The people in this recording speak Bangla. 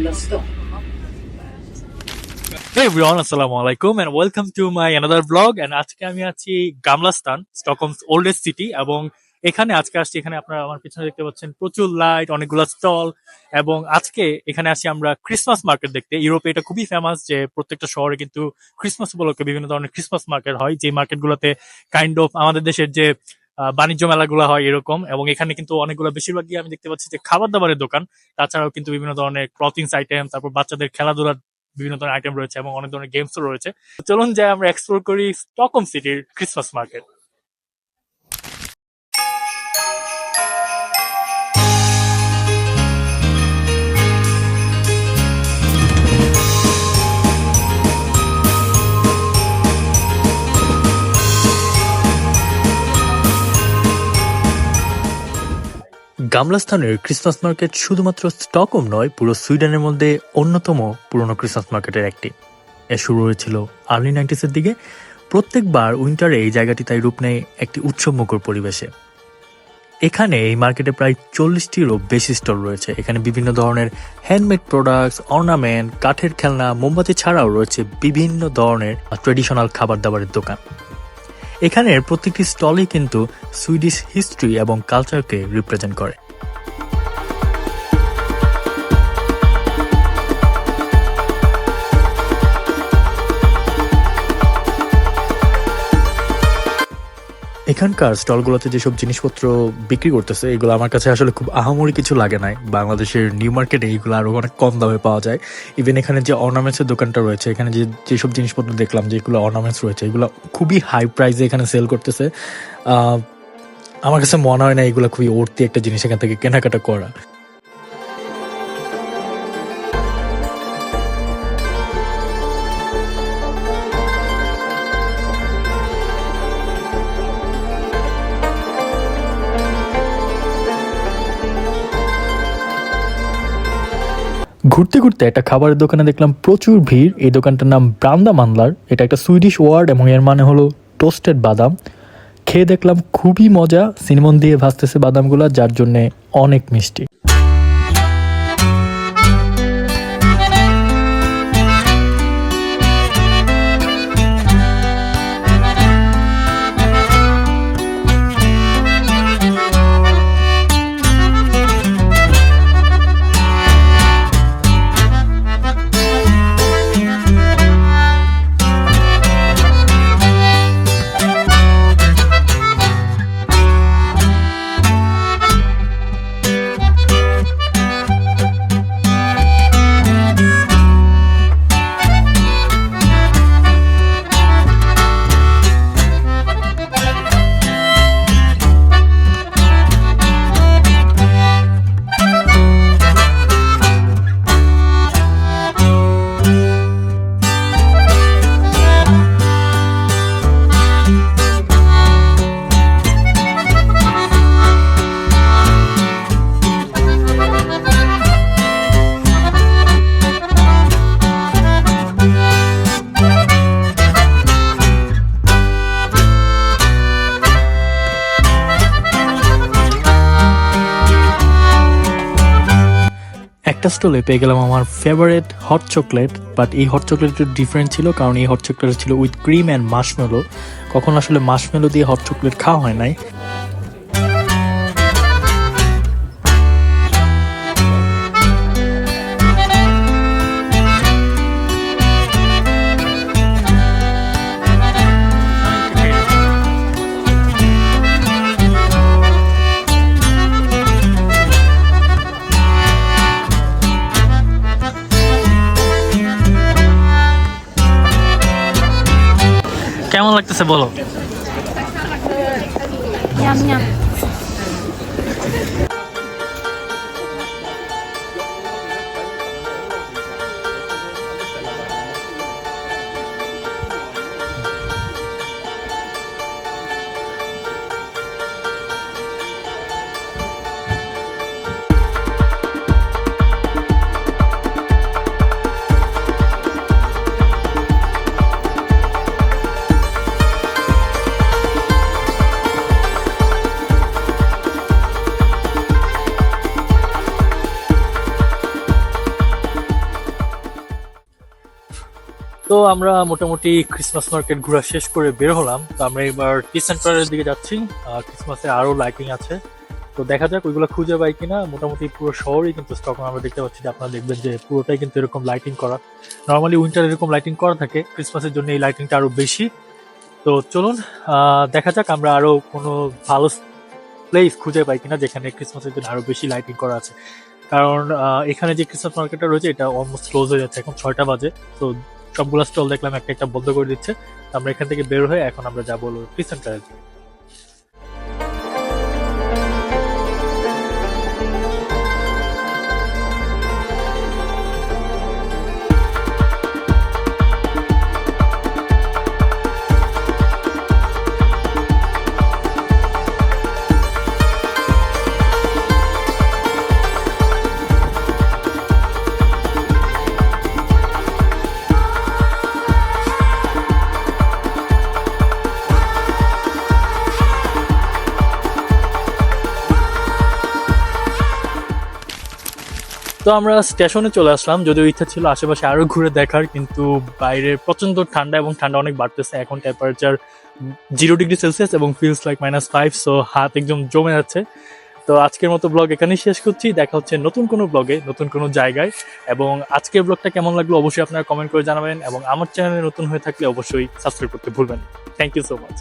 Hey everyone, আসসালামু আলাইকুম and welcome to my another vlog. And আজকে আমি আছি গামলাস্তান স্টকহোমস ওল্ডেস্ট সিটি এবং এখানে আজকে আসছি এখানে আপনারা আমার পিছনে দেখতে পাচ্ছেন প্রচুর লাইট অনেকগুলো স্টল এবং আজকে এখানে আসি আমরা ক্রিসমাস মার্কেট দেখতে। ইউরোপে এটা খুবই ফেমাস যে প্রত্যেকটা শহরে কিন্তু ক্রিসমাস উপলক্ষে বিভিন্ন ধরনের ক্রিসমাস মার্কেট হয়। যে মার্কেটগুলোতে কাইন্ড অফ আমাদের দেশের যে বাণিজ্য মেলাগুলো হয় এরকম, এবং এখানে কিন্তু অনেকগুলো, বেশিরভাগই আমি দেখতে পাচ্ছি যে খাবার দাবারের দোকান, তাছাড়াও কিন্তু বিভিন্ন ধরনের ক্লথিংস আইটেম তারপর বাচ্চাদের খেলাধুলার বিভিন্ন ধরনের আইটেম রয়েছে, এবং অনেক ধরনের গেমসও রয়েছে। চলুন যাই আমরা এক্সপ্লোর করি স্টকহোম সিটির ক্রিসমাস মার্কেট গামলাস্থানের ক্রিসমাস মার্কেট শুধুমাত্র স্টকহোম নয়, পুরো সুইডেনের মধ্যে অন্যতম পুরনো ক্রিসমাস মার্কেটের একটি। এ শুরু হয়েছিল আর্লি নাইনটিসের দিকে। প্রত্যেকবার উইন্টারে এই জায়গাটি তাই রূপ নেয় একটি উৎসবমুখর পরিবেশে। এখানে এই মার্কেটে প্রায় চল্লিশটিরও বেশি স্টল রয়েছে। এখানে বিভিন্ন ধরনের হ্যান্ডমেড প্রোডাক্টস অর্নামেন্ট কাঠের খেলনা, মোমবাতি ছাড়াও রয়েছে বিভিন্ন ধরনের ট্রেডিশনাল খাবার দাবারের দোকান। এখানের প্রত্যেকটি স্টলই কিন্তু সুইডিশ হিস্ট্রি এবং কালচারকে রিপ্রেজেন্ট করে। এখানকার স্টলগুলোতে যেসব জিনিসপত্র বিক্রি করতেছে, এগুলো আমার কাছে আসলে খুব আহামরি কিছু লাগে নাই। বাংলাদেশের নিউ মার্কেটে এইগুলো আরও অনেক কম দামে পাওয়া যায়। ইভেন এখানে যে অর্নামেন্টসের দোকানটা রয়েছে, এখানে যে যেসব জিনিসপত্র দেখলাম যে এগুলো অর্নামেন্টস রয়েছে, এগুলো খুবই হাই প্রাইসে এখানে সেল করতেছে। আমার কাছে মনে হয় না এগুলো খুবই অর্থী একটা জিনিস এখান থেকে কেনাকাটা করা। ঘুরতে ঘুরতে একটা খাবারের দোকানে দেখলাম প্রচুর ভিড়। এই দোকানটার নাম ব্রান্দা মানলার। এটা একটা সুইডিশ ওয়ার্ড এবং এর মানে হলো টোস্টেড বাদাম। খেয়ে দেখলাম খুবই মজা। সিনেমন দিয়ে ভাসতেছে বাদামগুলো, যার জন্যে অনেক মিষ্টি। একটা স্টলে পেয়ে গেলাম আমার ফেভারেট হট চকলেট বাট এই হট চকলেট ডিফারেন্ট ছিল, কারণ এই হট চকলেট ছিল উইথ ক্রিম অ্যান্ড মাশমেলো কখন আসলে মাশমেলো দিয়ে হট চকলেট খাওয়া হয় নাই। છે બોલો યમ યમ তো আমরা মোটামুটি ক্রিসমাস মার্কেট ঘোরা শেষ করে বের হলাম। তো আমরা এবার টি সেন্টারের দিকে যাচ্ছি। আহ, ক্রিসমাসে আরও লাইটিং আছে। তো দেখা যাক ওইগুলো খুঁজে পাই কিনা। মোটামুটি পুরো শহরই কিন্তু স্টকহোম আমরা দেখতে পাচ্ছি যে আপনারা দেখবেন যে পুরোটাই কিন্তু এরকম লাইটিং করা। নর্মালি উইন্টার এরকম লাইটিং করা থাকে। ক্রিসমাসের জন্য এই লাইটিংটা আরও বেশি। তো চলুন দেখা যাক আমরা আরও কোনো ভালো প্লেস খুঁজে পাই কিনা যেখানে ক্রিসমাসের জন্য আরও বেশি লাইটিং করা আছে। কারণ এখানে যে ক্রিসমাস মার্কেটটা রয়েছে এটা অলমোস্ট ক্লোজ হয়ে যাচ্ছে। এখন ছয়টা বাজে। তো সবগুলো স্টল দেখলাম একটা একটা বন্ধ করে দিচ্ছে। আমরা এখান থেকে বের হয়ে এখন আমরা যাব হলো তো আমরা স্টেশনে চলে আসলাম, যদিও ইচ্ছা ছিল আশেপাশে আরও ঘুরে দেখার, কিন্তু বাইরে প্রচণ্ড ঠান্ডা এবং ঠান্ডা অনেক বাড়তেছে। এখন টেম্পারেচার জিরো ডিগ্রি সেলসিয়াস এবং feels like minus five so হাত একদম জমে যাচ্ছে। তো আজকের মতো ব্লগ এখানেই শেষ করছি। দেখা হচ্ছে নতুন কোনো ব্লগে নতুন কোনো জায়গায়। এবং আজকের ব্লগটা কেমন লাগল অবশ্যই আপনারা কমেন্ট করে জানাবেন। এবং আমার চ্যানেলে নতুন হয়ে থাকলে অবশ্যই সাবস্ক্রাইব করতে ভুলবেন থ্যাংক ইউ সো মাচ